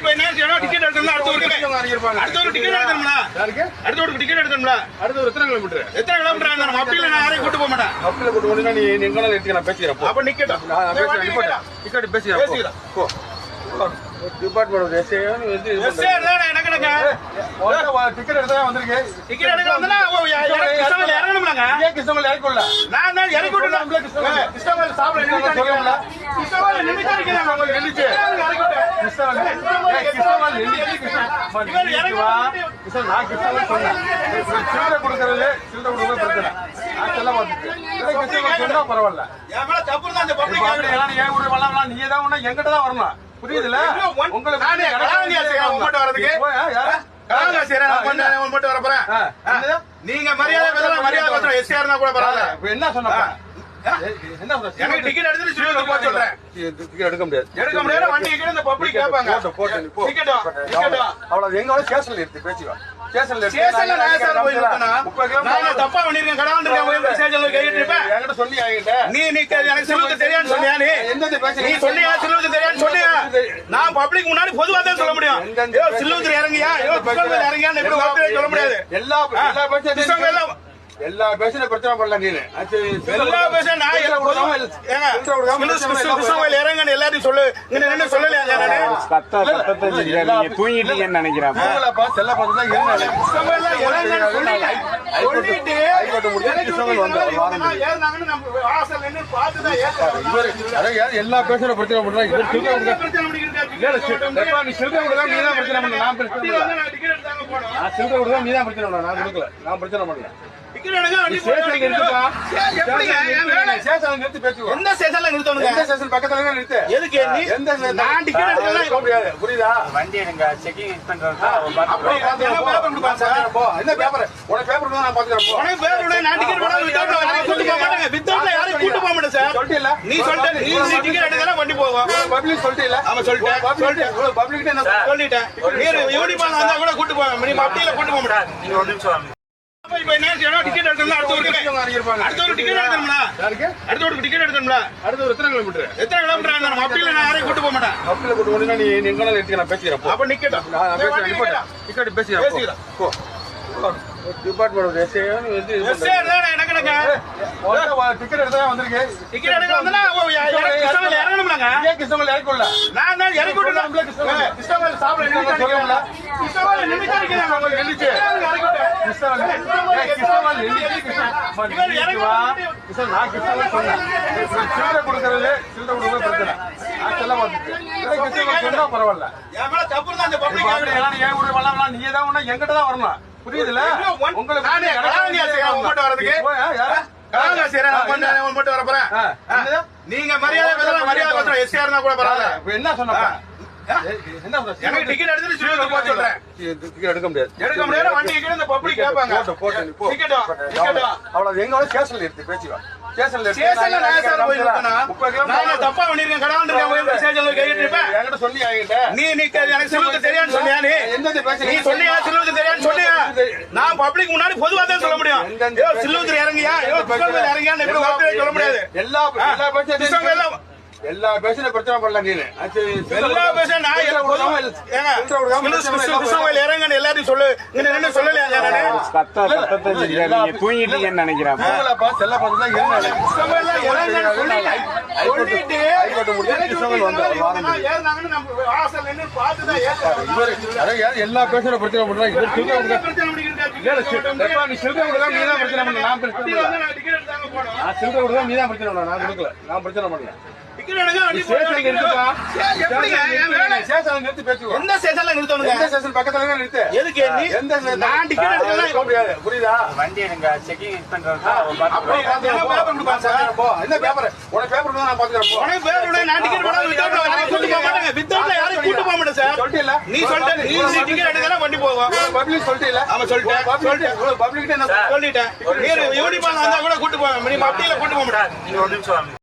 Ticket எடுக்கணும்னா அடுத்த அடுத்த ஊருக்கு டிக்கெட் யாருக்கு? அடுத்த டிக்கெட் எடுக்கணும்ல அடுத்து ஒரு எத்தனை கிலோமீட்டர் எத்தனை கிலோமீட்டர் இருந்தாலும் அப்படியில நான் யாரையும் கூட்டு போக மாட்டேன். நீ எங்க எடுத்து நான் பேசிக்கிறேன். அப்ப. நிக்கட்டும். டிக்கெட் பேசிக்கிறேன். பேசிக்கிறேன். போ. டிபார்ட்மெண்ட் எஸ்ஏ வந்து எனக்கு டிக்கெட் எடுத்தா வந்திருக்கு. டிக்கெட் எடுக்க வந்தா இறங்கணும்லாங்க. ஏன் கிருஷ்ணகிரி இறக்கல நான் தான் இறக்கி விட்டுட்டேன். நம்மளே கிருஷ்ணகிரி. ஏய், கிருஷ்ணகிரி சாப்பிட நின்னுச்சு. சில்லறை கொடுக்கறது, சில்லறை கொடுக்கறது பிரச்சனை. இல்லை, கிருஷ்ணகிரி சொன்னா பரவாயில்ல. ஏன் கூட வரலாம் நீ தான் ஒண்ணு எங்கிட்ட தான் வரணும். புரியுதுல உங்களுக்கு வரதுக்கு. மட்டும் வரப் போறேன். நீங்க மரியாதை மரியாதை கூட பரவாயில்ல. என்ன சொன்ன டிக்கெட் சொல்றேன். டிக்கெட் எடுக்க முடியாது எடுக்க முடியாது, வண்டி கிட்ட இந்த public கேட்பாங்க. அவ்வளவு எங்க ஸ்டேஷன்ல இருக்கு பேச்சுவா ஸ்டேஷன்ல இருக்கு. ஸ்டேஷன்ல நான் ஏன் சார் போய் நிக்கணும்? முப்பது நான் என்ன கிலோமீட்டர் தப்பா பண்ணிருக்கேன், கடான்னு இருக்கேன், ஸ்டேஷன்ல இருப்பேன். என்கிட்ட சொல்லி என்கிட்ட நீ நீ எனக்கு சிலுவுக்கு தெரியான்னு சொன்னியா நீ? எந்தெந்த பேச்சு நீ சொன்னியா சிலுவுக்கு தெரியான்னு சொன்னியா நான் பப்ளிக் முன்னாடி பொதுவா தான் சொல்ல முடியும். சிலுவுக்கு இறங்கியா? வார்த்தையை சொல்ல முடியாது? எல்லா எல்லா எல்லா பேச்சும் பிரச்சனை பண்ணல நீனு எல்லா பேச நான் எல்லாம் பொதுவா ஏங்க இறங்கன்னு எல்லாத்தையும் சொல்லு இங்க நின்னு சொல்லலையா நானு கத்த தெரியாது நீங்க தூங்கிட்டீங்கன்னு நினைக்கிறேன் செல்லப்பா செல்லப்பா தான் இருந்தாங்க கிருஷ்ணகிரி இறங்கன்னு சொல்லி சொல்லிட்டு ஹைகோர்ட் முடிஞ்சு கிருஷ்ணகிரி வந்து ஒரு வாரம் ஏறினாங்கன்னு நம்ம வாசல் நின்னு பார்த்து தான் ஏத்துறோம். இவர் எல்லா பேசுற பிரச்சனை பண்றாங்க இவர் என்ன முடிக்கிறது? இல்ல, நீ சில்லறை கொடுக்காம நீ தான் பிரச்சனை பண்ண நான் பிரச்சனை பண்ணல நான் சில்லறை கொடுக்காம நீ தான் பிரச்சனை பண்ண நான் கொடுக்கல நான் பிரச்சனை பண்ணல நான் புரியுதா? வண்டி எடுங்க செக்கிங் என்ன பேப்பர் பேப்பர் உனக்கு பேப்பர் நான் பாத்துக்கிறேன் உனக்கு பேர் உடனே நான் டிக்கெட் யாரையும் கூட்டு போக மாட்டாங்க. வித்தவுட்ல யாரையும் கூட்டு போக மாட்டேன் சார். சொல்லிட்டீல்ல நீ சொல்லிட்ட நீ டிக்கெட் வண்டி போகும் பப்ளிக் சொல்லிட்டீல்ல ஆமா, சொல்லிட்டேன். சொல்லிட்டேன். பப்ளிக் என்ன சொல்லிட்டேன். நீ யூனிஃபார்ம் வந்தா கூட கூட்டு போவேன். நீ அப்படியில கூட்டு போக மாட்டேன். நீங்க ஒரு நிமிஷம் அப்ப இப்ப என்ன செய்யணும்? டிக்கெட் எடுக்கணும்னா அடுத்த ஊருக்கு அடுத்த ஊருக்கு டிக்கெட் எடுக்கணும்ல. யாருக்கு? அடுத்த டிக்கெட் எடுக்கணும்ல. அடுத்து ஒரு எத்தனை கிலோமீட்டர் எத்தனை கிலோமீட்டர் இருந்தாலும் அப்படியில நான் யாரையும் கூட்டு போக மாட்டேன். நீ எங்க எடுத்து நான் பேசிக்கிறேன். அப்ப நிக்கட்டும். டிக்கெட் பேசிக்கிறேன். போ. பேசிக்கிறேன். போ. டிபார்ட்மெண்ட் எஸ்ஏ வந்து இது எஸ்ஏ இருந்தா எனக்கு டிக்கெட் எடுத்தா வந்திருக்கு டிக்கெட் எடுக்க வந்தா கிருஷ்ணகிரி இறங்கணும்லாங்க. ஏன் கிருஷ்ணகிரி இறக்கல நான் தான் இறக்கி. ஏய், கிருஷ்ணகிரி சாப்பிட நின்னுட்டு சில்லறை கொடுக்கறது, சில்லறை கொடுக்கறது பிரச்சனை. கிருஷ்ணகிரி சொன்னா பரவாயில்ல. ஏன் கூட வரலாம் நீ தான் ஒண்ணு எங்கிட்ட தான் வரணும். புரியுதுல என்னது? நீங்க மரியாதை மரியாதை கூட பரவாயில்ல. என்ன சொன்ன எனக்கு டிக்கெட் எடுத்துட்டு ஸ்ரீவில்லிபுத்தூர் போக சொல்றேன். டிக்கெட் எடுக்க முடியாது. எடுக்க முடியாது, வண்டி இந்த public கேட்பாங்க. போட்டு, போட்டு, நீ போ. அவ்வளவு எங்க ஸ்டேஷன்ல ஸ்டேஷன்ல. ஸ்டேஷன்ல நான் சார் போய் நான் கிலோமீட்டர் தப்பா பண்ணிருக்கேன், கடான்னு இருக்கேன், போய் ஸ்டேஷன்ல இருப்பேன். என்கிட்ட சொல்லி என்கிட்ட. நீ நீ எனக்கு சிலுவுக்கு தெரியான்னு சொன்னியா நீ? எந்தெந்த பேச்சு நீ சொன்னியா சிலுவுக்கு தெரியான்னு சொன்னியா? நான் பப்ளிக் முன்னாடி பொதுவா தான் சொல்ல முடியும். ஐயோ சிலுவுக்கு இறங்கியா? இறங்கியான்னு எப்படி வார்த்தையை சொல்ல முடியாது? எல்லா எல்லா எல்லாம் எல்லா பேச்சும் பிரச்சனை பண்ணல நீனு. எல்லா பேச நான் இறங்கன்னு எல்லாத்தையும் சொல்லு. நின்னு சொல்லலையா நானு? தூங்கிட்டீங்கன்னு நினைக்கிறேன்? சொல்லி பார்த்து எல்லா பேசுற பிரச்சனை பண்றாங்க? இவர் சில்லறை கொடுக்க பிரச்சனை முடிக்கிறது இல்ல, இல்ல, சில்~ எப்பா, நீ சில்லறை கொடுக்காம நீ தான் பிரச்சனை பண்ண நான் பிரச்சனை வண்டி பண்ணல. வந்து நான் டிக்கெட் எடுத்தாங்க போனோம். நான் சில்லறை கொடுக்காம நீ தான் பிரச்சனை பண்ண நான் கொடுக்கல. நான் பிரச்சனை பண்ணல. எந்த ஸ்டேஷன்ல நிறுத்தணுங்க? எந்த ஸ்டேஷன் பக்கத்துல நிறுத்து? எதுக்கு நீ எந்த நான் டிக்கெட் எடுக்கலாம் போக முடியாது. புரியுதா? வண்டி எடுங்க செக்கிங் அப்படியே என்ன பேப்பர் பேப்பர் உனக்கு பேப்பர் நான் பாத்துக்கிறேன் உனக்கு பேர் உடனே நான் டிக்கெட் போடாம வித்தவுட்ல போக மாட்டாங்க. வித்தவுட்ல யாரையும் கூட்டு போக மாட்டேன் சார். சொல்லிட்டீல்ல நீ சொல்லிட்ட நீ டிக்கெட் எடுக்கலாம் வண்டி போகும் பப்ளிக் சொல்லிட்டீல்ல ஆமா, சொல்லிட்டேன். பப்ளிக் பப்ளிக் என்ன சொல்லிட்டேன். நீ யூனிஃபார்ம் வந்தா கூட கூட்டு போவேன் நீ அப்படியில கூட்டு போக மாட்டேன். நீங்க ஒரு நிமிஷம்